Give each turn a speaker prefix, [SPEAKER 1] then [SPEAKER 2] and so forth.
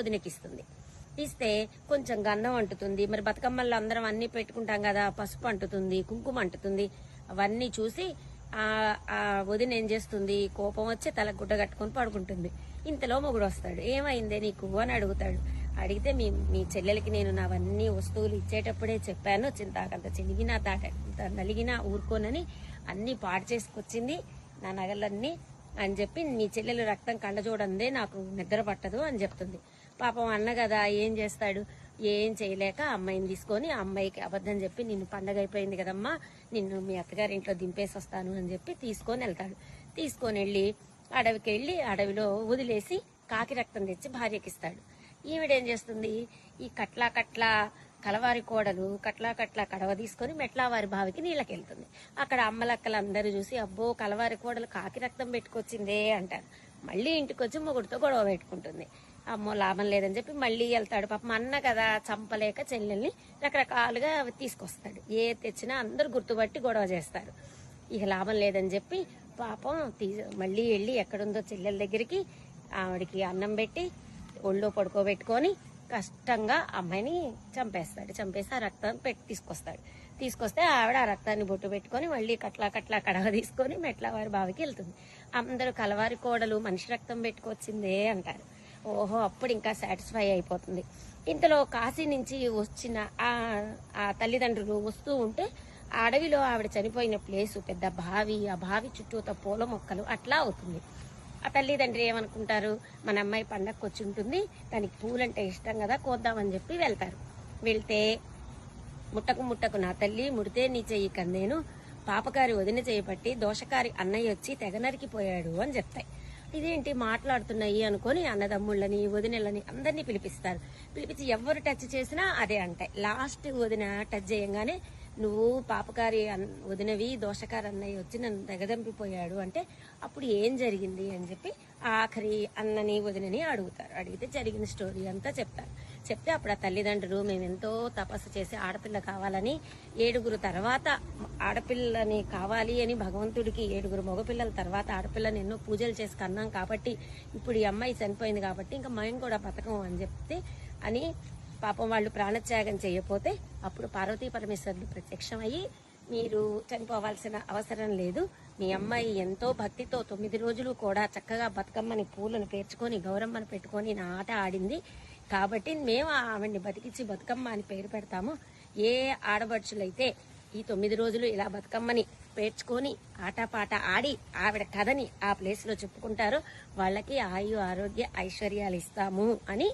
[SPEAKER 1] వదినకిస్తుంది ఇస్తే కొంచెం గంధం అంటుతుంది. మరి బతుకమ్మల్లో అందరం అన్ని పెట్టుకుంటాం కదా పసుపు అంటుతుంది కుంకుమ అంటుతుంది. అవన్నీ చూసి ఆ వదిన ఏం చేస్తుంది? కోపం వచ్చి తల గుడ్డ కట్టుకొని పడుకుంటుంది. ఇంతలో మొగుడు వస్తాడు. ఏమైందే నీకు? అని అడుగుతాడు. అడిగితే మీ మీ చెల్లెలకి నేను నావన్నీ వస్తువులు ఇచ్చేటప్పుడే చెప్పాను. చింతాకంత చినిగినా తాట నలిగినా ఊరుకోనని అన్ని పాడు చేసుకొచ్చింది నా నగలన్నీ అని చెప్పి మీ చెల్లెలు రక్తం కండ చూడందే నాకు నిద్ర పట్టదు అని చెప్తుంది. పాపం అన్న కదా ఏం చేస్తాడు? ఏం చేయలేక అమ్మాయిని తీసుకొని ఆ అమ్మాయికి అబద్ధం చెప్పి నిన్ను పండగ అయిపోయింది కదమ్మా నిన్ను మీ అత్తగారి ఇంట్లో దింపేసి వస్తాను అని చెప్పి తీసుకొని వెళ్తాడు. తీసుకొని వెళ్ళి అడవికి వెళ్ళి అడవిలో వదిలేసి కాకి రక్తం తెచ్చి భార్యకిస్తాడు. ఈవిడేం చేస్తుంది? ఈ కట్లా కట్లా కలవారి కోడలు కట్లా కట్లా కడవ తీసుకొని మెట్లావారి బావికి నీళ్ళకెళ్తుంది. అక్కడ అమ్మలక్కలు అందరూ చూసి అబ్బో కలవారి కోడలు కాకి రక్తం పెట్టుకొచ్చిందే అంటారు. మళ్ళీ ఇంటికి వచ్చి మొగుడితో గొడవ పెట్టుకుంటుంది. అమ్మో లాభం లేదని చెప్పి మళ్ళీ వెళ్తాడు. పాపం అన్న కదా చంపలేక చెల్లెల్ని రకరకాలుగా తీసుకొస్తాడు. ఏ తెచ్చినా అందరూ గుర్తుపట్టి గొడవ చేస్తారు. ఇక లాభం లేదని చెప్పి పాపం తీ మళ్ళీ వెళ్ళి ఎక్కడుందో చెల్లెల దగ్గరికి ఆవిడకి అన్నం పెట్టి ఒళ్ళో పడుకోబెట్టుకొని కష్టంగా అమ్మాయిని చంపేస్తాడు. చంపేసి ఆ రక్తం పెట్టి తీసుకొస్తాడు. తీసుకొస్తే ఆవిడ ఆ రక్తాన్ని బొట్టు పెట్టుకొని మళ్ళీ కట్లా కట్లా కడవ తీసుకొని మెట్లవారి బావికి వెళ్తుంది. అందరూ కలవారి కోడలు మనిషి రక్తం పెట్టుకొచ్చిందే అంటారు. ఓహో అప్పుడు ఇంకా సాటిస్ఫై అయిపోతుంది. ఇంతలో కాశీ నుంచి వచ్చిన ఆ తల్లిదండ్రులు వస్తూ ఉంటే ఆ అడవిలో ఆవిడ చనిపోయిన ప్లేసు పెద్ద బావి ఆ బావి చుట్టూత పూల మొక్కలు అట్లా అవుతుంది. ఆ తల్లిదండ్రి ఏమనుకుంటారు? మన అమ్మాయి పండగకు వచ్చి ఉంటుంది దానికి పూలంటే ఇష్టం కదా కోద్దామని చెప్పి వెళ్తారు. వెళ్తే ముట్టకు ముట్టకు నా తల్లి ముడితే నీ చెయ్యి కందేను పాపకారి వదిన చేయబట్టి దోషకారి అన్నయ్య వచ్చి తెగ నరికిపోయాడు అని చెప్తాయి. ఇదేంటి మాట్లాడుతున్నాయి అనుకొని అన్నదమ్ముళ్ళని వదినలని అందరినీ పిలిపిస్తారు. పిలిపించి ఎవరు టచ్ చేసినా అదే అంటాయి లాస్ట్ వదిన టచ్ చేయంగానే నువ్వు పాపకారి అన్- వదినవి దోషకారి అన్నయ్య వచ్చి నన్ను తెగదంపిపోయాడు అంటే అప్పుడు ఏం జరిగింది అని చెప్పి ఆఖరి అన్నని వదినని అడుగుతారు. అడిగితే జరిగిన స్టోరీ అంతా చెప్తారు. చెప్తే అప్పుడు ఆ తల్లిదండ్రులు మేము ఎంతో తపస్సు చేసి ఆడపిల్ల కావాలని ఏడుగురు తర్వాత ఆడపిల్లని కావాలి అని భగవంతుడికి ఏడుగురు మగపిల్లల తర్వాత ఆడపిల్లని ఎన్నో పూజలు చేసి కన్నాం కాబట్టి ఇప్పుడు ఈ అమ్మాయి చనిపోయింది కాబట్టి ఇంకా మేము కూడా బతకం అని చెప్తే అని పాపం వాళ్ళు ప్రాణత్యాగం చేయకపోతే అప్పుడు పార్వతీ పరమేశ్వరులు ప్రత్యక్షమయ్యి మీరు చనిపోవాల్సిన అవసరం లేదు. మీ అమ్మాయి ఎంతో భక్తితో తొమ్మిది రోజులు కూడా చక్కగా బతుకమ్మని పూలను పేర్చుకొని గౌరమ్మని పెట్టుకొని నా ఆట ఆడింది. కాబట్టి మేము ఆవిడ్ని బతికించి బతుకమ్మ అని పేరు పెడతాము. ఏ ఆడబడుచులైతే ఈ తొమ్మిది రోజులు ఇలా బతుకమ్మని పేర్చుకొని ఆటపాట ఆడి ఆవిడ కథని ఆ ప్లేస్లో చెప్పుకుంటారు చెప్పుకుంటారో వాళ్ళకి ఆయు ఆరోగ్య ఐశ్వర్యాలు ఇస్తాము అని